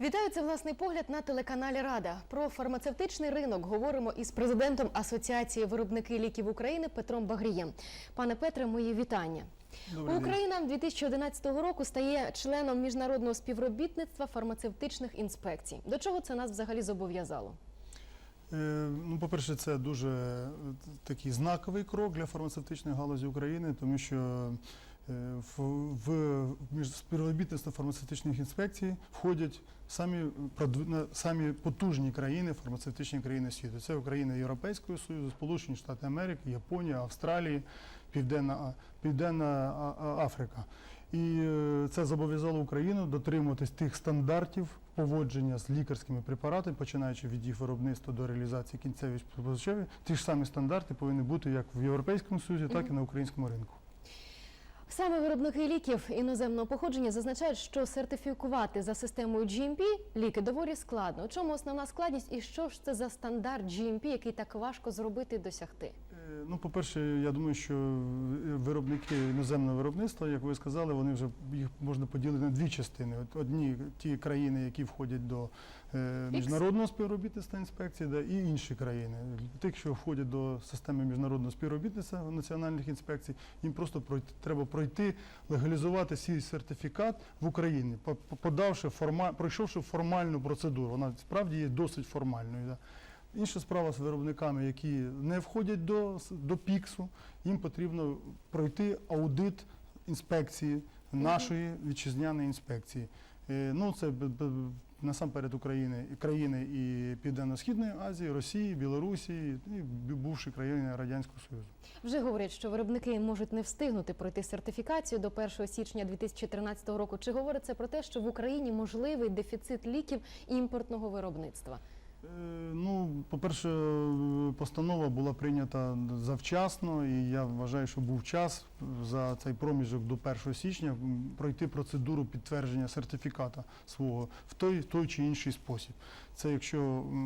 Вітаю, це власний погляд на телеканалі Рада. Про фармацевтичний ринок говоримо із президентом Асоціації виробники ліків України Петром Багрієм. Пане Петре, мої вітання. Добрий. Україна 2011 року стає членом міжнародного співробітництва фармацевтичних інспекцій. До чого це нас взагалі зобов'язало? Е, Ну, по-перше, це дуже е, такий знаковий крок для фармацевтичної галузі України, тому що в, в між співробітництво фармацевтичних інспекцій входять самі, самі потужні країни, фармацевтичні країни світу. Це країни Європейського Союзу, Сполучені Штати Америки, Японія, Австралія, Південна, Південна Африка. І е, це зобов'язало Україну дотримуватись тих стандартів поводження з лікарськими препаратами, починаючи від їх виробництва до реалізації кінцевої споживачів. Ті ж самі стандарти повинні бути як в Європейському Союзі, так і на українському ринку. Саме виробники ліків іноземного походження зазначають, що сертифікувати за системою GMP ліки доволі складно. У чому основна складність і що ж це за стандарт GMP, який так важко зробити і досягти? Ну, по-перше, я думаю, що е, виробники іноземного виробництва, як ви сказали, вони вже їх можна поділити на дві частини. От Одні ті країни, які входять до е, міжнародного співробітництва інспекції, да, і інші країни. Тих, що входять до системи міжнародного співробітництва національних інспекцій, їм просто пройти, треба пройти, легалізувати свій сертифікат в Україні, по- по- подавши форма, пройшовши формальну процедуру. Вона справді є досить формальною. Да. Інша справа з виробниками, які не входять до, до ПІКСу, їм потрібно пройти аудит інспекції, нашої вітчизняної інспекції. Е, Ну, це насамперед України, країни і Південно-Східної Азії, Росії, Білорусі, і бувші країни Радянського Союзу. Вже говорять, що виробники можуть не встигнути пройти сертифікацію до 1 січня 2013 року. Чи говорить це про те, що в Україні можливий дефіцит ліків імпортного виробництва? Е, Ну, по-перше, е, постанова була прийнята завчасно, і я вважаю, що був час за цей проміжок до 1 січня пройти процедуру підтвердження сертифіката свого в той, той чи інший спосіб. Це якщо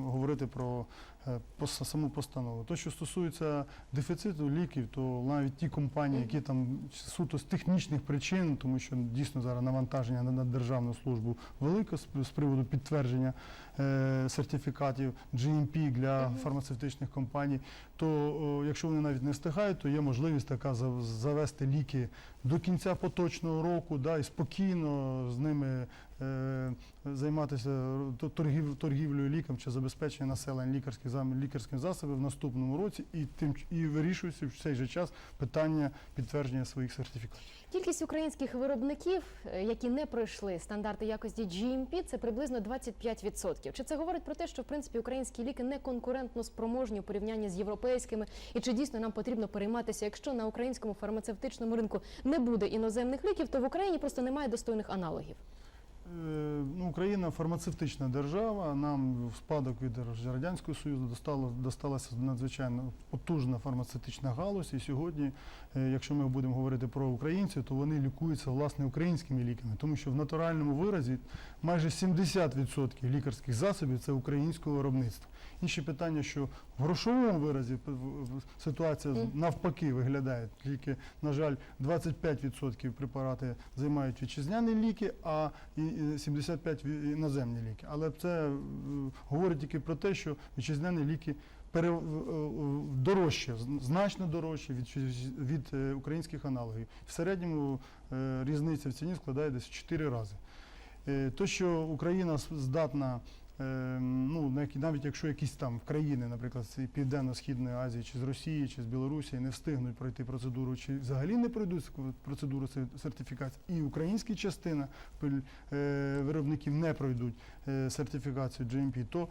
говорити про е, саму постанову. То, що стосується дефіциту ліків, то навіть ті компанії, які там суто з технічних причин, тому що дійсно зараз навантаження на- державну службу велике з, приводу підтвердження сертифікатів GMP для фармацевтичних компаній, то якщо вони навіть не встигають, то є можливість така за- завести ліки до кінця поточного року, да, і спокійно з ними е, займатися торгів, торгівлею ліком чи забезпечення населення лікарських лікарських засобів в наступному році, і тим і вирішується в цей же час питання підтвердження своїх сертифікатів. Кількість українських виробників, е, які не пройшли стандарти якості GMP, це приблизно 25%. Чи це говорить про те, що в принципі українські ліки не конкурентно спроможні у порівнянні з європейськими? І чи дійсно нам потрібно перейматися, якщо на українському фармацевтичному ринку не буде іноземних ліків, то в Україні просто немає достойних аналогів? Е, Ну, Україна фармацевтична держава. Нам в спадок від Радянського Союзу достало, досталася надзвичайно потужна фармацевтична галузь. І сьогодні, е, якщо ми будемо говорити про українців, то вони лікуються власне українськими ліками, тому що в натуральному виразі майже 70% лікарських засобів це українського виробництва. Інші питання, що в грошовому виразі ситуація навпаки виглядає. Тільки, на жаль, 25% препарати займають вітчизняні ліки, а і- і 75% іноземні ліки. Але це е, говорить тільки про те, що вітчизняні ліки в- дорожче, значно дорожче від, від е, українських аналогів. В середньому е, різниця в ціні складає десь 4 рази. Е, То, що Україна здатна, е, ну навіть- якщо якісь там країни, наприклад, з Південно-Східної Азії, чи з Росії, чи з Білорусі, не встигнуть пройти процедуру, чи взагалі не пройдуть процедуру сертифікації, і українська частина е, виробників не пройдуть сертифікацію GMP, то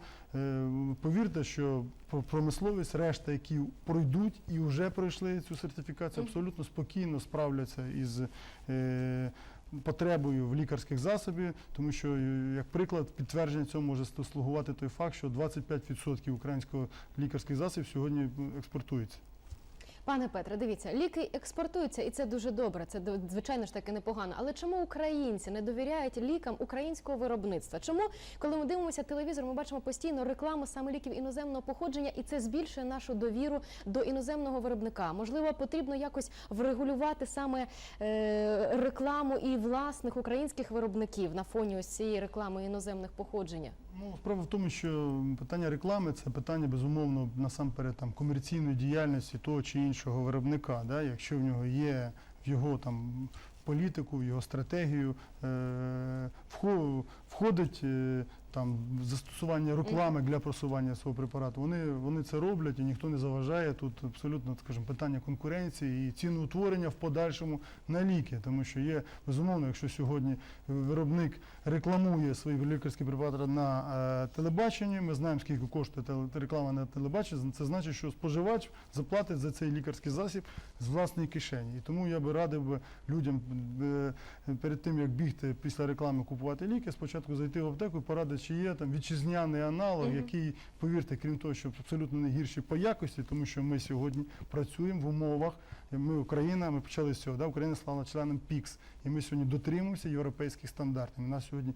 повірте, що про- промисловість, решта, які пройдуть і вже пройшли цю сертифікацію, абсолютно спокійно справляться із. Потребою в лікарських засобів, тому що, е, як приклад, підтвердження цього може слугувати той факт, що 25% українського лікарських засобів сьогодні експортується. Пане Петре, дивіться, ліки експортуються, і це дуже добре. Це звичайно ж таки непогано. Але чому українці не довіряють лікам українського виробництва? Чому, коли ми дивимося телевізор, ми бачимо постійно рекламу саме ліків іноземного походження, і це збільшує нашу довіру до іноземного виробника? Можливо, потрібно якось врегулювати саме е, рекламу і власних українських виробників на фоні ось цієї реклами іноземних походження. Ну, справа в тому, що питання реклами це питання безумовно насамперед там комерційної діяльності того чи іншого виробника. Да? Якщо в нього є в його там політику, в його стратегію е, вхо- входить е, там застосування реклами для просування свого препарату. Вони, вони це роблять і ніхто не заважає. Тут абсолютно, скажімо, питання конкуренції і ціноутворення в подальшому на ліки, тому що є безумовно, якщо сьогодні виробник рекламує свої лікарські препарати на е, телебаченні. Ми знаємо, скільки коштує реклама на телебаченні. Це значить, що споживач заплатить за цей лікарський засіб з власної кишені. І тому я би радив людям е, перед тим, як бігти після реклами купувати ліки, спочатку зайти в аптеку і порадити, чи є там вітчизняний аналог, Мгм. який, повірте, крім того, що абсолютно не гірший по якості, тому що ми сьогодні працюємо в умовах. Ми Україна, ми почали з цього. Да? Україна стала членом ПІКС, і ми сьогодні дотримуємося європейських стандартів. У нас сьогодні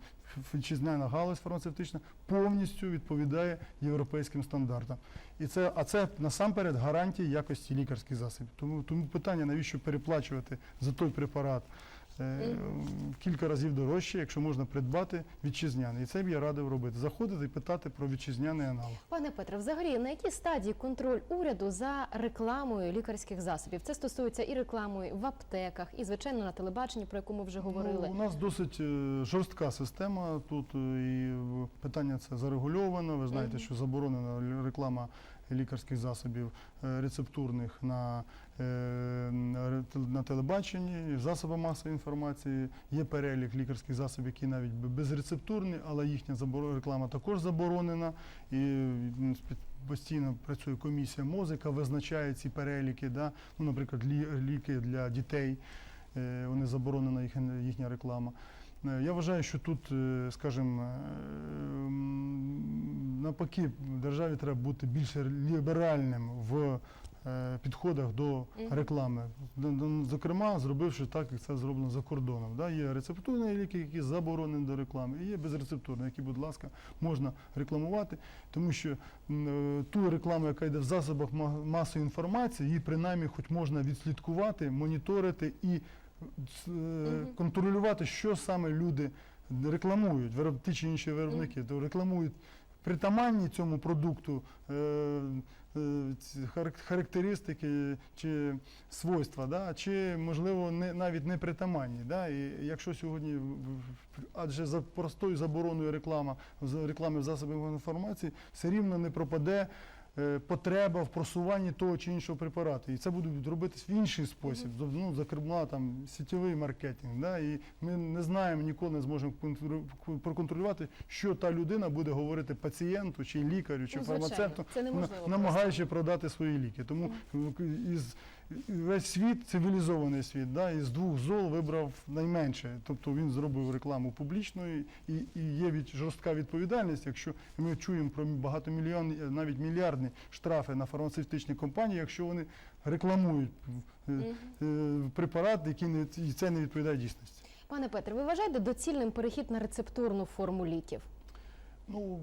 вітчизняна галузь фармацевтична повністю відповідає європейським стандартам. І це, а це насамперед гарантія якості лікарських засобів. Тому, тому питання, навіщо переплачувати за той препарат кілька разів дорожче, якщо можна придбати вітчизняний. І це б я радив робити. Заходити і питати про вітчизняний аналог. Пане Петре, взагалі на якій стадії контроль уряду за рекламою лікарських засобів? Це стосується і реклами в аптеках, і звичайно на телебаченні, про яку ми вже говорили. Ну, у нас досить е, жорстка система тут, е, і е, питання це зарегульовано. Ви знаєте, що заборонена реклама лікарських засобів е, рецептурних на, е, на телебаченні, в масової інформації. Є перелік лікарських засобів, які навіть безрецептурні, але їхня реклама також заборонена. І постійно працює комісія МОЗ, яка визначає ці переліки. Да? Ну, наприклад, ліки для дітей. Е, вони заборонена їхня, реклама. Я вважаю, що тут, скажімо, навпаки, державі треба бути більш ліберальним в е, підходах до реклами. Д- д- Зокрема, зробивши так, як це зроблено за кордоном. Да? Є рецептурні ліки, які заборонені до реклами, і є безрецептурні, які, будь ласка, можна рекламувати, тому що е, ту рекламу, яка йде в засобах ма- масової інформації, її принаймні хоч можна відслідкувати, моніторити і е, контролювати, що саме люди рекламують, ті чи інші виробники, то рекламують притаманні цьому продукту е, е, характеристики чи свойства, да? чи можливо не, навіть не притаманні. Да? І якщо сьогодні, адже за простою забороною реклама, реклами в засобах інформації, все рівно не пропаде потреба в просуванні того чи іншого препарату. І це будуть робитись в інший спосіб. Ну, зокрема, там сітєвий маркетинг. Да? І ми не знаємо, ніколи не зможемо проконтролювати, що та людина буде говорити пацієнту, чи лікарю, чи Ну, фармацевту, це намагаючи продати свої ліки. Тому із весь світ, цивілізований світ, да, із двох зол вибрав найменше. Тобто він зробив рекламу публічною і, і є від, жорстка відповідальність, якщо ми чуємо про багатомільйонні, навіть мільярдні штрафи на фармацевтичні компанії, якщо вони рекламують е, е, препарат, який не і це не відповідає дійсності. Пане Петре, ви вважаєте доцільним перехід на рецептурну форму ліків? Ну,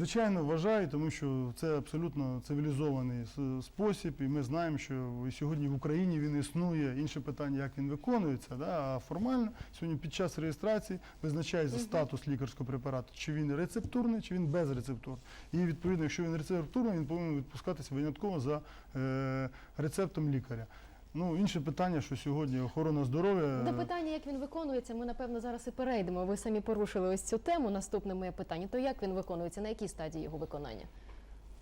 звичайно, вважаю, тому що це абсолютно цивілізований спосіб, і ми знаємо, що сьогодні в Україні він існує. Інше питання, як він виконується, да? а формально сьогодні під час реєстрації визначається Мгм. статус лікарського препарату, чи він рецептурний, чи він безрецептурний. І відповідно, якщо він рецептурний, він повинен відпускатися винятково за е, рецептом лікаря. Ну, інше питання, що сьогодні охорона здоров'я. До питання, як він виконується, ми напевно зараз і перейдемо. Ви самі порушили ось цю тему. Наступне моє питання. То як він виконується? На якій стадії його виконання?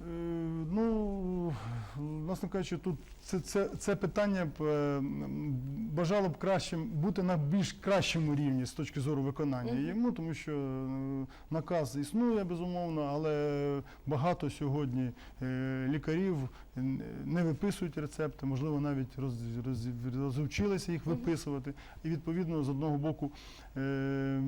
Е, Ну, власне кажучи, тут це, це, це питання б е, бажало б кращим бути на більш кращому рівні з точки зору виконання Мгм. йому, тому що е, наказ існує безумовно, але багато сьогодні лікарів не виписують рецепти, можливо, навіть роз, роз, розучилися їх виписувати. І відповідно з одного боку, е,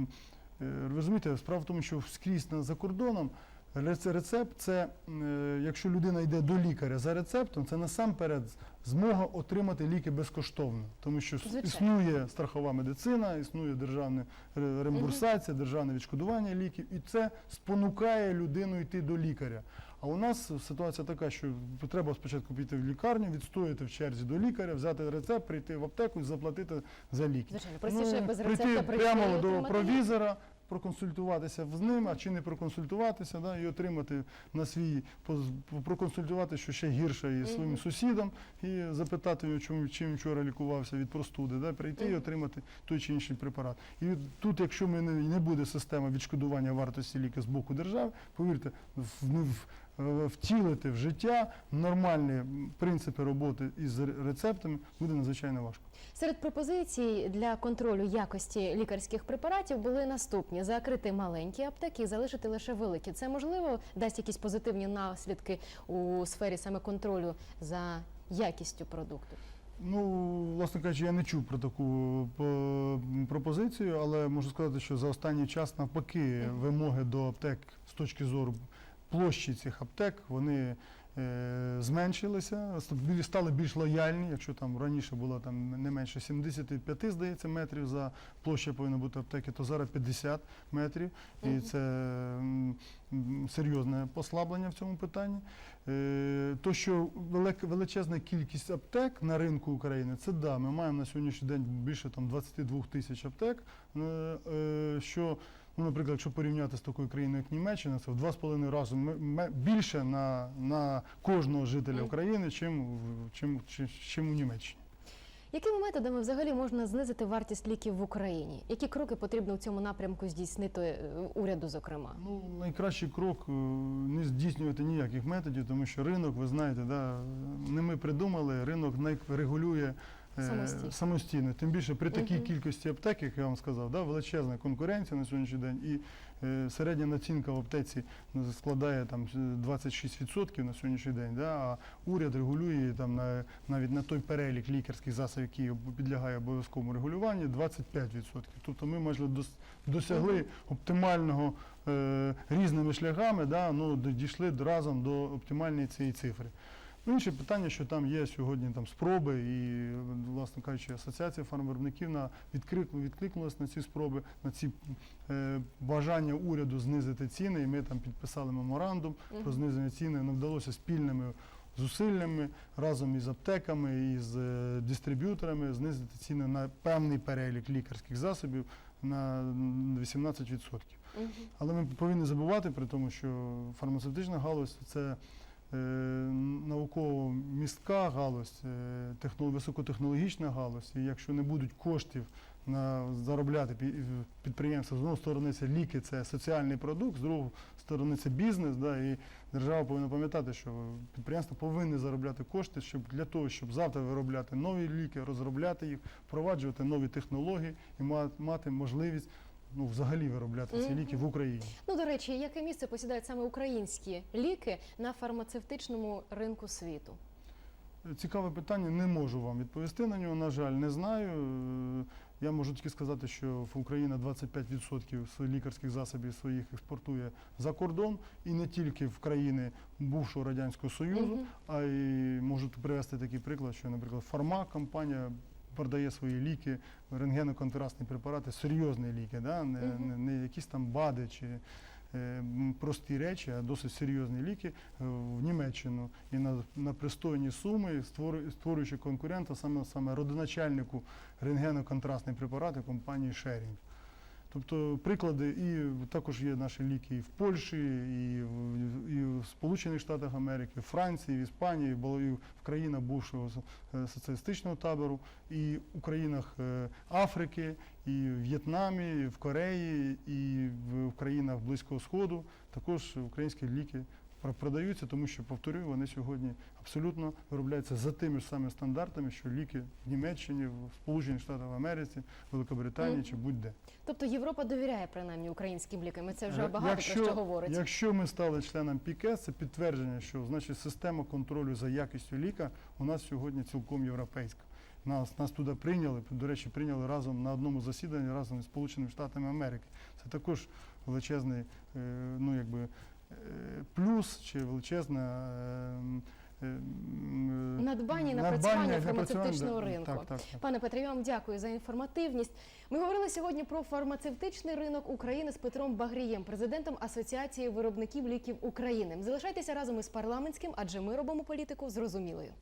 розумієте, справа в тому, що скрізь за кордоном Рецепт це, е, якщо людина йде до лікаря за рецептом, це насамперед змога отримати ліки безкоштовно, тому що Звичайно. існує страхова медицина, існує державна ре- реімбурсація, державне відшкодування ліків, і це спонукає людину йти до лікаря. А у нас ситуація така, що треба спочатку піти в лікарню, відстояти в черзі до лікаря, взяти рецепт, прийти в аптеку і заплатити за ліки. Звичайно, простіше Ну, без рецепта прийти прямо до провізора, проконсультуватися з ним, а чи не проконсультуватися, да, і отримати на свій проконсультувати, що ще гірше і своїм сусідам, і запитати його, чому чим вчора лікувався від простуди, да, прийти і отримати той чи інший препарат. І тут, якщо ми не, не буде система відшкодування вартості ліки з боку держави, повірте, в, в, втілити в життя нормальні принципи роботи із рецептами буде надзвичайно важко. Серед пропозицій для контролю якості лікарських препаратів були наступні: закрити маленькі аптеки і залишити лише великі. Це можливо дасть якісь позитивні наслідки у сфері саме контролю за якістю продукту. Ну, власне кажучи, я не чув про таку пропозицію, але можу сказати, що за останній час навпаки вимоги до аптек з точки зору площі цих аптек вони е, зменшилися, стали більш лояльні. Якщо там раніше було там не менше 75, здається, метрів за площа повинна бути аптеки, то зараз 50 метрів. І це м, серйозне послаблення в цьому питанні. Е, То, що велик- величезна кількість аптек на ринку України, це да, ми маємо на сьогоднішній день більше там 22 тисяч аптек. е, е, Що, ну, наприклад, якщо порівняти з такою країною, як Німеччина, це в два з половиною рази більше на, на кожного жителя України, чим, чим, чим, чим у Німеччині. Якими методами взагалі можна знизити вартість ліків в Україні? Які кроки потрібно в цьому напрямку здійснити е, уряду, зокрема? Ну, найкращий крок е, не здійснювати ніяких методів, тому що ринок, ви знаєте, да, не ми придумали, ринок регулює Самостійно. самостійно. Тим більше при такій Мгм. кількості аптек, як я вам сказав, да, величезна конкуренція на сьогоднішній день, і е, середня націнка в аптеці ну, складає там е, 26% на сьогоднішній день. Да, а уряд регулює там на навіть на той перелік лікарських засобів, який підлягає обов'язковому регулюванню, 25%. Тобто ми майже дос- досягли Мгм. оптимального е, різними шляхами, да, ну, дійшли разом до оптимальної цієї цифри. Інше питання, що там є сьогодні там спроби, і, власне кажучи, асоціація фармвиробників на відкликнулась на ці спроби, на ці е, бажання уряду знизити ціни. І ми там підписали меморандум про Мгм. зниження ціни. Нам вдалося спільними зусиллями разом із аптеками, із е, дистриб'юторами знизити ціни на певний перелік лікарських засобів на 18%. Мгм. Але ми повинні забувати при тому, що фармацевтична галузь це науково містка галузь, е, техно, високотехнологічна галузь. І якщо не будуть коштів на заробляти пі- підприємства, з однієї сторони це ліки, це соціальний продукт, з другої сторони це бізнес. Да, і держава повинна пам'ятати, що підприємства повинні заробляти кошти, щоб для того, щоб завтра виробляти нові ліки, розробляти їх, впроваджувати нові технології і ма- мати можливість ну, взагалі виробляти ці ліки в Україні. Ну, до речі, яке місце посідають саме українські ліки на фармацевтичному ринку світу? Цікаве питання, не можу вам відповісти на нього, на жаль, не знаю. Е, Я можу тільки сказати, що Україна 25% своїх лікарських засобів своїх експортує за кордон, і не тільки в країни бувшого Радянського Союзу, Мгм. а й можу привести такий приклад, що, наприклад, фарма компанія продає свої ліки, рентгеноконтрастні препарати, серйозні ліки, да? не, не, не якісь там БАДи чи е, прості речі, а досить серйозні ліки е, в Німеччину і на, на пристойні суми, створю- створюючи конкурента саме, саме родоначальнику рентгеноконтрастні препарати компанії Шерінг. Тобто приклади, і також є наші ліки і в Польщі, і в, і в Сполучених Штатах Америки, в Франції, в Іспанії, і в країнах бувшого е, соціалістичного табору, і у країнах е, Африки, і в В'єтнамі, і в Кореї, і в, в країнах Близького Сходу. Також українські ліки продаються, тому що, повторюю, вони сьогодні абсолютно виробляються за тими ж самими стандартами, що ліки в Німеччині, в Сполучених Штатах Америці, Великобританії чи будь-де. Тобто Європа довіряє принаймні українським лікам, і це вже Е, багато про що говориться. Якщо ми стали членом ПІКЕ, це підтвердження, що значить система контролю за якістю ліка у нас сьогодні цілком європейська. Нас, нас туди прийняли, до речі, прийняли разом на одному засіданні разом із Сполученими Штатами Америки. Це також величезний, е, ну якби. Плюс чи величезне е, е, Надбання і працювання напрацювання фармацевтичного ринку. Так, так, так. Пане Петре, я вам дякую за інформативність. Ми говорили сьогодні про фармацевтичний ринок України з Петром Багрієм, президентом Асоціації виробників ліків України. Залишайтеся разом із парламентським, адже ми робимо політику зрозумілою.